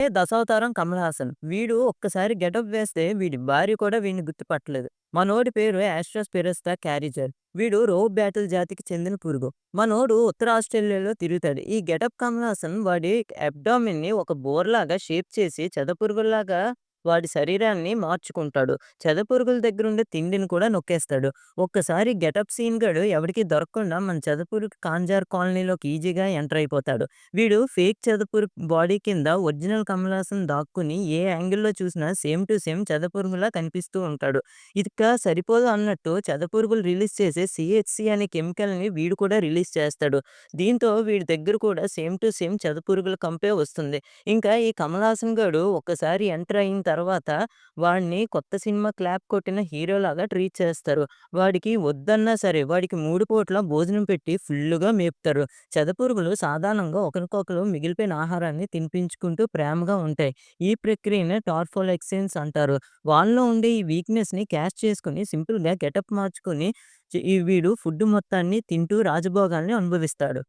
ఏ దశావతారం కమల్ హాసన్. వీడు ఒక్కసారి గెటప్ వేస్తే వీడి భార్య కూడా వీడిని గుర్తుపట్టలేదు. మనోడి పేరు యాస్ట్రస్ పిరెస్తా క్యారిజర్. వీడు రోబ్ బ్యాటిల్ జాతికి చెందిన పురుగు. మనోడు ఉత్తర ఆస్ట్రేలియాలో తిరుగుతాడు. ఈ గెటప్ కమల్ హాసన్ వాడి అబ్డామిన్‌ని ఒక బోర్లాగా షేప్ చేసి చెద పురుగుల్లాగా వాడి శరీరాన్ని మార్చుకుంటాడు. చెదపురుగుల దగ్గరుండే తిండిని కూడా నొక్కేస్తాడు. ఒక్కసారి గెటప్ సీన్ గాడు ఎవరికి దొరకకుండా మన చెదపురుగు కాంజార్ కాలనీలోకి ఈజీగా ఎంటర్ అయిపోతాడు. వీడు ఫేక్ చెదపురుగు బాడీ కింద ఒరిజినల్ కమలాసం దాక్కుని ఏ యాంగిల్‌లో చూసినా సేమ్ టు సేమ్ చెదపురుగులా కనిపిస్తూ ఉంటాడు. ఇక సరిపోదు అన్నట్టు చెదపురుగులు రిలీజ్ చేసే సిహెచ్సి అనే కెమికల్‌ని వీడు కూడా రిలీజ్ చేస్తాడు. దీంతో వీడి దగ్గర కూడా సేమ్ టు సేమ్ చెదపురుగుల కంపే వస్తుంది. ఇంకా ఈ కమలాసం గడు గాడు ఒక్కసారి ఎంటర్ అయిన తర్వాత వాడిని కొత్త సినిమా క్లాప్ కొట్టిన హీరోలాగా ట్రీట్ చేస్తారు. వాడికి వద్దన్నా సరే వాడికి మూడు పూట్ల భోజనం పెట్టి ఫుల్లుగా మేపుతారు. చెదపురుగులు సాధారణంగా ఒకరికొకరు మిగిలిపోయిన ఆహారాన్ని తినిపించుకుంటూ ప్రేమగా ఉంటాయి. ఈ ప్రక్రియనే టార్ఫోలెక్సెన్స్ అంటారు. వాళ్ళలో ఉండే ఈ వీక్‌నెస్‌ని క్యాష్ చేసుకొని సింపుల్‌గా గెటప్ మార్చుకొని ఈ వీడు ఫుడ్ మొత్తాన్ని తింటూ రాజభోగాల్ని అనుభవిస్తాడు.